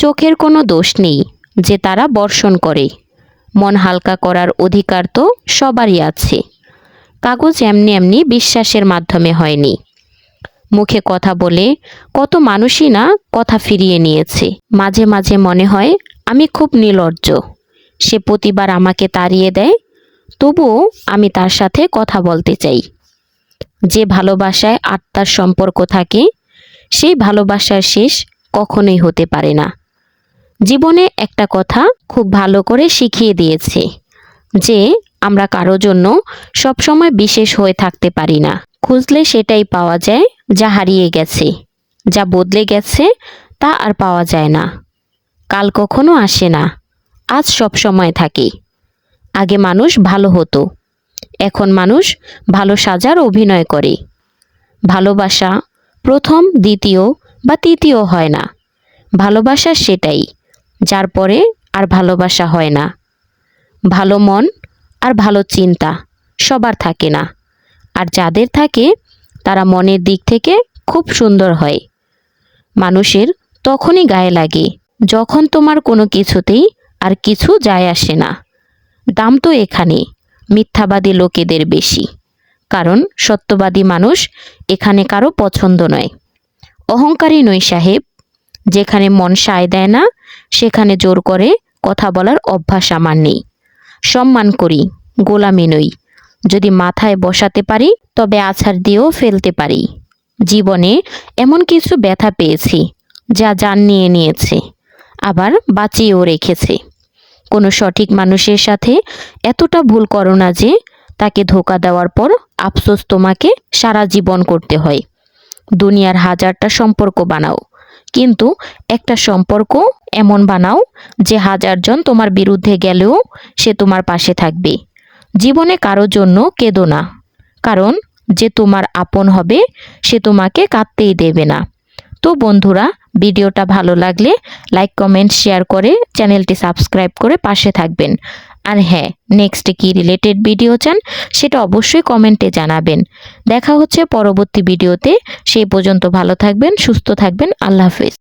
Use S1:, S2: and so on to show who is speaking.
S1: চোখের কোনো দোষ নেই যে তারা বর্ষণ করে। মন হালকা করার অধিকার তো সবারই আছে। কাগজ এমনি এমনি বিশ্বাসের মাধ্যমে হয়নি। মুখে কথা বলে কত মানুষই না কথা ফিরিয়ে নিয়েছে। মাঝে মাঝে মনে হয়, আমি খুব নির্লজ্জ। সে প্রতিবার আমাকে তাড়িয়ে দেয়, তবুও আমি তার সাথে কথা বলতে চাই। যে ভালোবাসায় আত্মার সম্পর্ক থাকে, সেই ভালোবাসার শেষ কখনোই হতে পারে না। জীবনে একটা কথা খুব ভালো করে শিখিয়ে দিয়েছে যে আমরা কারও জন্য সবসময় বিশেষ হয়ে থাকতে পারি না। খুঁজলে সেটাই পাওয়া যায় যা হারিয়ে গেছে, যা বদলে গেছে তা আর পাওয়া যায় না। কাল কখনো আসে না, আজ সব সময় থাকে। আগে মানুষ ভালো হতো, এখন মানুষ ভালো সাজার অভিনয় করে। ভালোবাসা প্রথম, দ্বিতীয় বা তৃতীয় হয় না। ভালোবাসা সেটাই। যার পরে আর ভালোবাসা হয় না। ভালো মন আর ভালো চিন্তা সবার থাকে না। আর যাদের থাকে, তারা মনের দিক থেকে খুব সুন্দর হয়। মানুষের তখনই গায়ে লাগে, যখন তোমার কোনো কিছুতেই আর কিছু যায় আসে না। দাম তো এখানে, মিথ্যাবাদী লোকেদের বেশি। কারণ সত্যবাদী মানুষ এখানে কারও পছন্দ নয়। অহংকারী নই সাহেব, যেখানে মন সায় দেয় না সেখানে জোর করে কথা বলার অভ্যাস আমার নেই। সম্মান করি, গোলামি নই। যদি মাথায় বসাতে পারি, তবে আছাড় দিয়েও ফেলতে পারি। জীবনে এমন কিছু ব্যথা পেয়েছি, যা জান নিয়ে নিয়েছে, আবার বাঁচিয়েও রেখেছে। কোনো সঠিক মানুষের সাথে এতটা ভুল করো না যে, তাকে ধোকা দেওয়ার পর আফসোস তোমাকে সারা জীবন করতে হয়। দুনিয়ার হাজারটা সম্পর্ক বানাও। কিন্তু একটা সম্পর্ক এমন বানাও যে হাজারজন তোমার বিরুদ্ধে গেলেও সে তোমার পাশে থাকবে। জীবনে কারও জন্য কেঁদো না, কারণ যে তোমার আপন হবে সে তোমাকে কাঁদতেই দেবে না। তো বন্ধুরা, ভিডিওটা ভালো লাগলে লাইক কমেন্ট শেয়ার করে চ্যানেলটি সাবস্ক্রাইব করে পাশে থাকবেন। আর হ্যাঁ নেক্সট কি রিলেটেড ভিডিও চান, সেটা অবশ্যই কমেন্টে জানাবেন। দেখা হচ্ছে পরবর্তী ভিডিওতে সেই পর্যন্ত ভালো থাকবেন, সুস্থ থাকবেন। আল্লাহ হাফেজ।